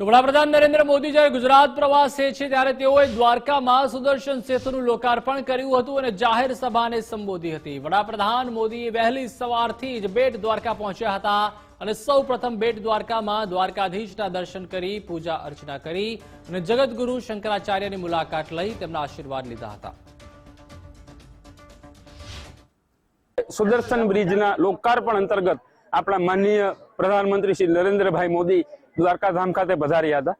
તો વડાપ્રધાન નરેન્દ્ર મોદી જ્યારે ગુજરાત પ્રવાસે છે, ત્યારે તેઓએ દ્વારકામાં સુદર્શન સેતુનું લોકાર્પણ કર્યું હતું અને જાહેર સભાને સંબોધી હતી. વડાપ્રધાન મોદી વહેલી સવારથી જ બેટ દ્વારકા પહોંચ્યા હતા અને સૌ પ્રથમ બેટ દ્વારકામાં દ્વારકાધીશના દર્શન કરી, પૂજા અર્ચના કરી અને જગતગુરુ શંકરાચાર્યની મુલાકાત લઈ તેમના આશીર્વાદ લીધા હતા. સુદર્શન બ્રિજના લોકાર્પણ અંતર્ગત આપણા માનનીય પ્રધાનમંત્રી શ્રી નરેન્દ્રભાઈ મોદી દ્વારકાધામ ખાતે પધાર્યા હતા.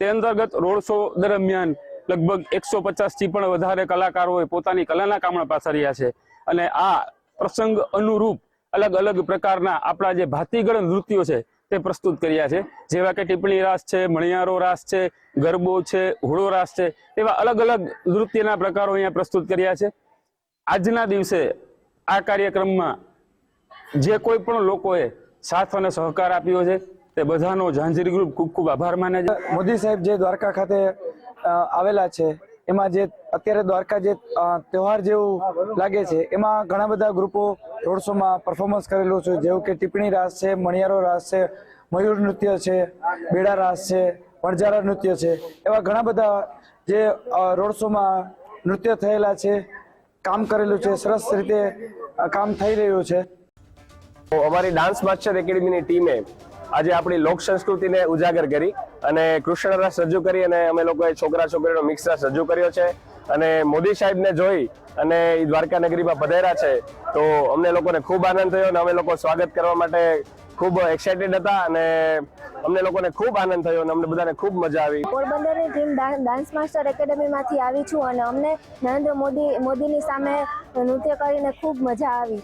તે અંતર્ગત રોડ શો દરમિયાન લગભગ એકસો થી પણ વધારે કલાકારોએ પોતાની કલાના કામણ પાથર્યા છે. અને આ પ્રસંગ અનુરૂપ અલગ અલગ પ્રકારના આપણા જે ભાતીગળ નૃત્યો છે તે પ્રસ્તુત કર્યા છે. જેવા કે ટીપણી રાસ છે, મણિયારો રાસ છે, ગરબો છે હોળો રાસ છે એવા અલગ અલગ નૃત્યના પ્રકારો અહીંયા પ્રસ્તુત કર્યા છે. આજના દિવસે આ કાર્યક્રમમાં જે કોઈ પણ લોકોએ સાથ અને સહકાર આપ્યો છે, તે બધાનો ઝાંઝરી ગ્રુપ ખૂબ ખૂબ આભાર માને છે. મોદી સાહેબ જે દ્વારકા ખાતે આવેલા છે, એમાં જે અત્યારે દ્વારકા જે તહેવાર જેવું લાગે છે, એમાં ઘણા બધા ગ્રુપો રોડ શોમાં પરફોર્મન્સ કરેલું છે, જેવું કે ટીપણી રાસ છે, મણિયારો રાસ છે, મયુર નૃત્ય છે, બેડા રાસ છે, વણઝારા નૃત્ય છે, એવા ઘણા બધા જે રોડ શોમાં નૃત્ય થયેલા છે, કામ કરેલું છે, સરસ રીતે કામ થઈ રહ્યું છે. અમારી ડાન્સ માસ્ટર એકેડમીની ટીમે આજે આપણી લોક સંસ્કૃતિને ઉજાગર કરી અને કૃષ્ણ રસ રજૂ કરી અને અમે લોકોએ છોકરા છોકરીનો મિક્સ રસ રજૂ કર્યો છે. અને મોદી સાહેબને જોઈ અને દ્વારકા નગરીમાં પધાર્યા છે, તો અમને લોકોને ખૂબ આનંદ થયો અને અમે લોકો સ્વાગત કરવા માટે ખૂબ એક્સાઇટેડ હતા અને અમને લોકોને ખૂબ આનંદ થયો અને અમને બધાને ખૂબ મજા આવી. પોરબંદરની ટીમ ડાન્સ માસ્ટર એકેડમીમાંથી આવી છું અને અમને નરેન્દ્ર મોદી, મોદીની સામે નૃત્ય કરીને ખૂબ મજા આવી.